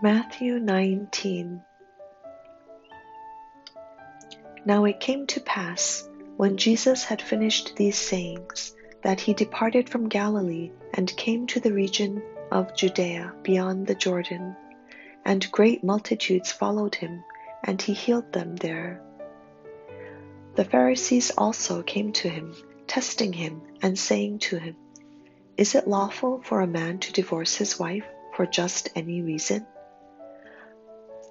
Matthew 19 Now it came to pass, when Jesus had finished these sayings, that he departed from Galilee and came to the region of Judea beyond the Jordan. And great multitudes followed him, and he healed them there. The Pharisees also came to him, testing him, and saying to him, Is it lawful for a man to divorce his wife for just any reason?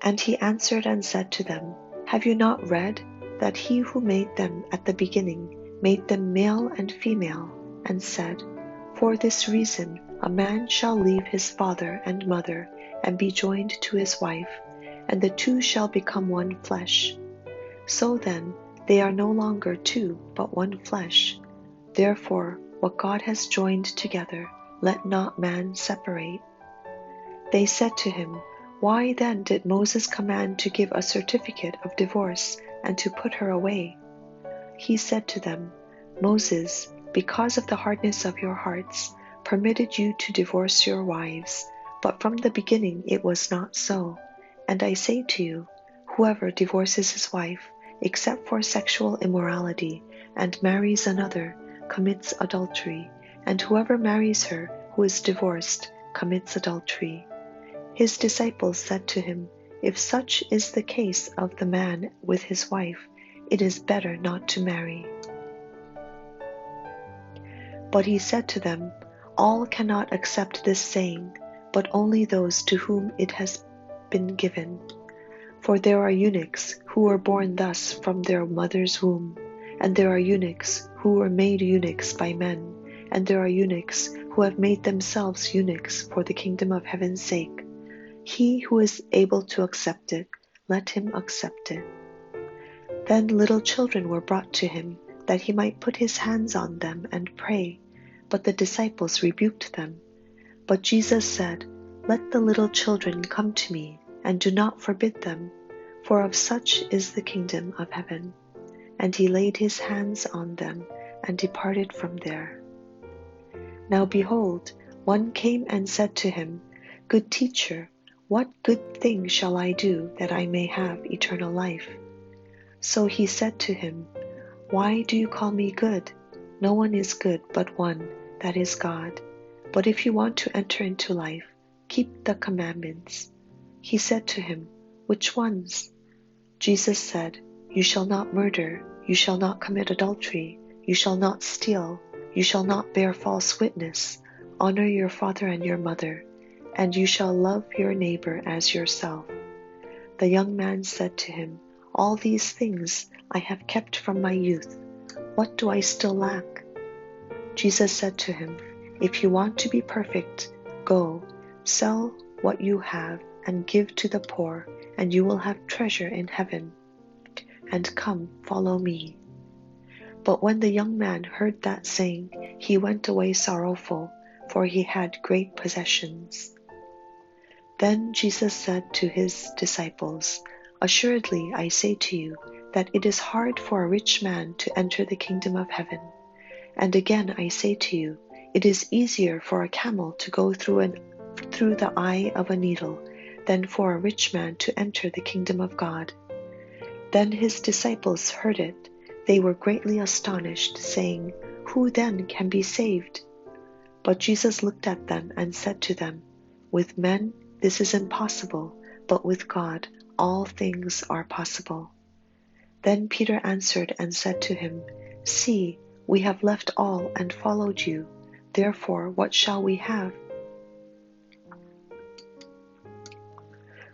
And he answered and said to them, Have you not read that he who made them at the beginning made them male and female, and said, For this reason a man shall leave his father and mother and be joined to his wife, and the two shall become one flesh. So then, they are no longer two, but one flesh. Therefore, what God has joined together, let not man separate. They said to him, why then did Moses command to give a certificate of divorce and to put her away? He said to them, Moses, because of the hardness of your hearts, permitted you to divorce your wives, but from the beginning it was not so. And I say to you, whoever divorces his wife, except for sexual immorality, and marries another, commits adultery, and whoever marries her who is divorced commits adultery. His disciples said to him, If such is the case of the man with his wife, it is better not to marry. But he said to them, All cannot accept this saying, but only those to whom it has been given. For there are eunuchs who were born thus from their mother's womb, and there are eunuchs who were made eunuchs by men, and there are eunuchs who have made themselves eunuchs for the kingdom of heaven's sake. He who is able to accept it, let him accept it. Then little children were brought to him, that he might put his hands on them and pray. But the disciples rebuked them. But Jesus said, Let the little children come to me, and do not forbid them, for of such is the kingdom of heaven. And he laid his hands on them, and departed from there. Now behold, one came and said to him, Good teacher, what good thing shall I do that I may have eternal life? So he said to him, Why do you call me good? No one is good but one, that is God. But if you want to enter into life, keep the commandments. He said to him, Which ones? Jesus said, You shall not murder, you shall not commit adultery, you shall not steal, you shall not bear false witness, honor your father and your mother and you shall love your neighbor as yourself. The young man said to him, All these things I have kept from my youth. What do I still lack? Jesus said to him, If you want to be perfect, go, sell what you have and give to the poor, and you will have treasure in heaven. And come, follow me. But when the young man heard that saying, he went away sorrowful, for he had great possessions. Then Jesus said to his disciples, Assuredly I say to you that it is hard for a rich man to enter the kingdom of heaven. And again I say to you, it is easier for a camel to go through, an, through the eye of a needle than for a rich man to enter the kingdom of God. Then his disciples heard it. They were greatly astonished, saying, Who then can be saved? But Jesus looked at them and said to them, With men this is impossible, but with God all things are possible. Then Peter answered and said to him, See, we have left all and followed you. Therefore, what shall we have?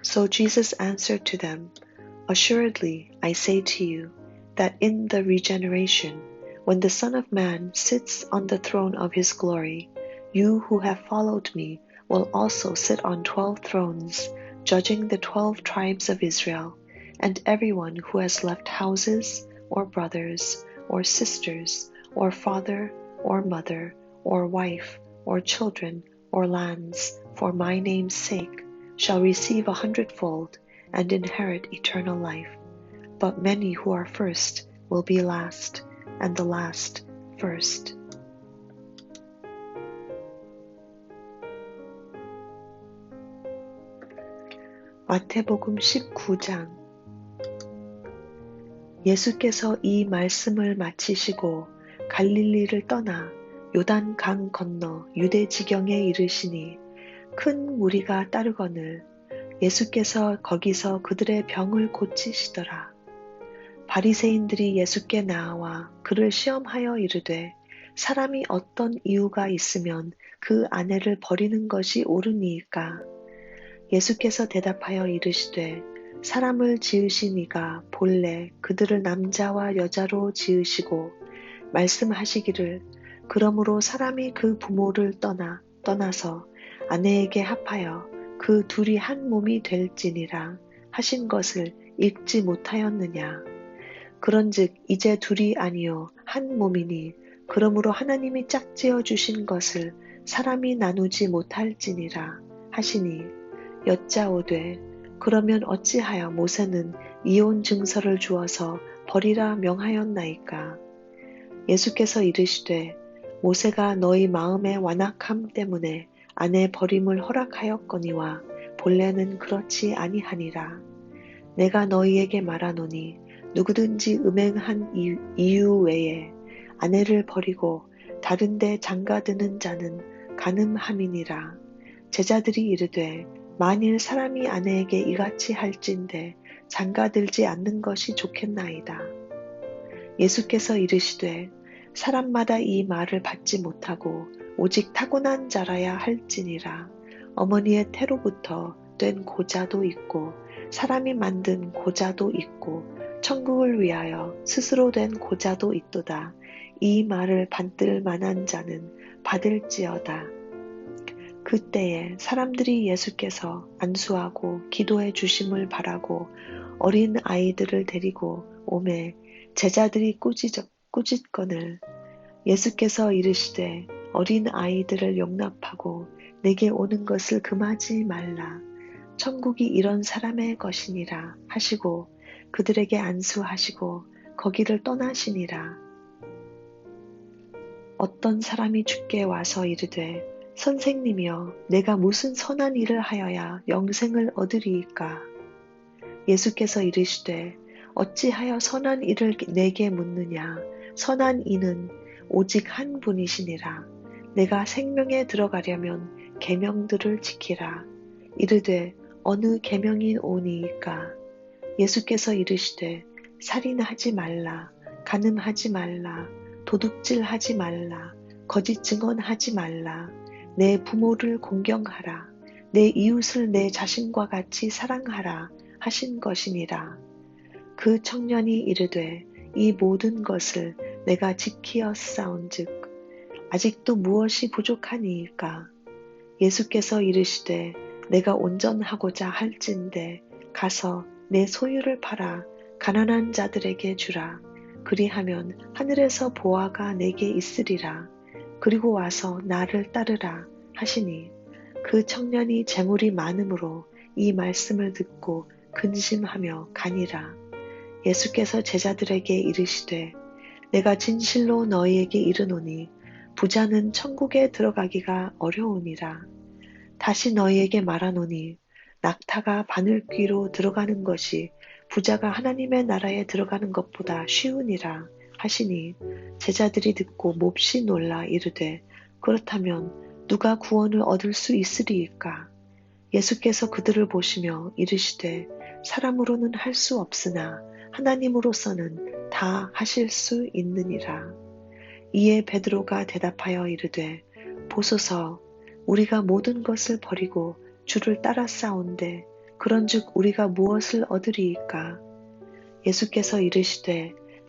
So Jesus answered to them, Assuredly, I say to you, that in the regeneration, when the Son of Man sits on the throne of his glory, you who have followed me will also sit on twelve thrones, judging the twelve tribes of Israel, and everyone who has left houses, or brothers, or sisters, or father, or mother, or wife, or children, or lands, for my name's sake, shall receive a hundredfold and inherit eternal life. But many who are first will be last, and the last first. 마태복음 19장 예수께서 이 말씀을 마치시고 갈릴리를 떠나 요단 강 건너 유대 지경에 이르시니 큰 무리가 따르거늘 예수께서 거기서 그들의 병을 고치시더라. 바리새인들이 예수께 나와 그를 시험하여 이르되 사람이 어떤 이유가 있으면 그 아내를 버리는 것이 옳으니까 예수께서 대답하여 이르시되 사람을 지으신 이가 본래 그들을 남자와 여자로 지으시고 말씀하시기를 그러므로 사람이 그 부모를 떠나 떠나서 아내에게 합하여 그 둘이 한 몸이 될지니라 하신 것을 읽지 못하였느냐. 그런즉 이제 둘이 아니요 한 몸이니 그러므로 하나님이 짝지어 주신 것을 사람이 나누지 못할지니라 하시니 여짜오되 그러면 어찌하여 모세는 이혼 증서를 주어서 버리라 명하였나이까? 예수께서 이르시되 모세가 너희 마음의 완악함 때문에 아내 버림을 허락하였거니와 본래는 그렇지 아니하니라. 내가 너희에게 말하노니 누구든지 음행한 이유 외에 아내를 버리고 다른데 장가드는 자는 가늠함이니라. 제자들이 이르되 만일 사람이 아내에게 이같이 할진대 장가들지 않는 것이 좋겠나이다. 예수께서 이르시되 사람마다 이 말을 받지 못하고 오직 타고난 자라야 할지니라 어머니의 태로부터 된 고자도 있고 사람이 만든 고자도 있고 천국을 위하여 스스로 된 고자도 있도다. 이 말을 받들 만한 자는 받을지어다. 그때에 사람들이 예수께서 안수하고 기도해 주심을 바라고 어린 아이들을 데리고 오매 제자들이 꾸짖, 꾸짖거늘 예수께서 이르시되 어린 아이들을 용납하고 내게 오는 것을 금하지 말라. 천국이 이런 사람의 것이니라 하시고 그들에게 안수하시고 거기를 떠나시니라. 어떤 사람이 죽게 와서 이르되 선생님이여, 내가 무슨 선한 일을 하여야 영생을 얻으리이까? 예수께서 이르시되, 어찌하여 선한 일을 내게 묻느냐? 선한 이는 오직 한 분이시니라. 내가 생명에 들어가려면 계명들을 지키라. 이르되 어느 계명이 오니이까? 예수께서 이르시되 살인하지 말라, 가늠하지 말라, 도둑질하지 말라, 거짓 증언하지 말라, 내 부모를 공경하라. 내 이웃을 내 자신과 같이 사랑하라 하신 것이니라. 그 청년이 이르되 이 모든 것을 내가 지키었사온즉 아직도 무엇이 부족하니이까 예수께서 이르시되 내가 온전하고자 할진대 가서 내 소유를 팔아 가난한 자들에게 주라 그리하면 하늘에서 보아가 내게 있으리라 그리고 와서 나를 따르라 하시니 그 청년이 재물이 많으므로 이 말씀을 듣고 근심하며 가니라. 예수께서 제자들에게 이르시되 내가 진실로 너희에게 이르노니 부자는 천국에 들어가기가 어려우니라. 다시 너희에게 말하노니 낙타가 바늘귀로 들어가는 것이 부자가 하나님의 나라에 들어가는 것보다 쉬우니라. 하시니 제자들이 듣고 몹시 놀라 이르되 그렇다면 누가 구원을 얻을 수 있으리이까? 예수께서 그들을 보시며 이르시되 사람으로는 할 수 없으나 하나님으로서는 다 하실 수 있느니라. 이에 베드로가 대답하여 이르되 보소서 우리가 모든 것을 버리고 주를 따라 싸운데 그런즉 우리가 무엇을 얻으리이까? 예수께서 이르시되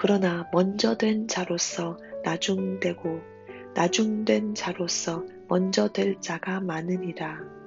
그러나 먼저 된 자로서 나중되고 나중된 자로서 먼저 될 자가 많으니라.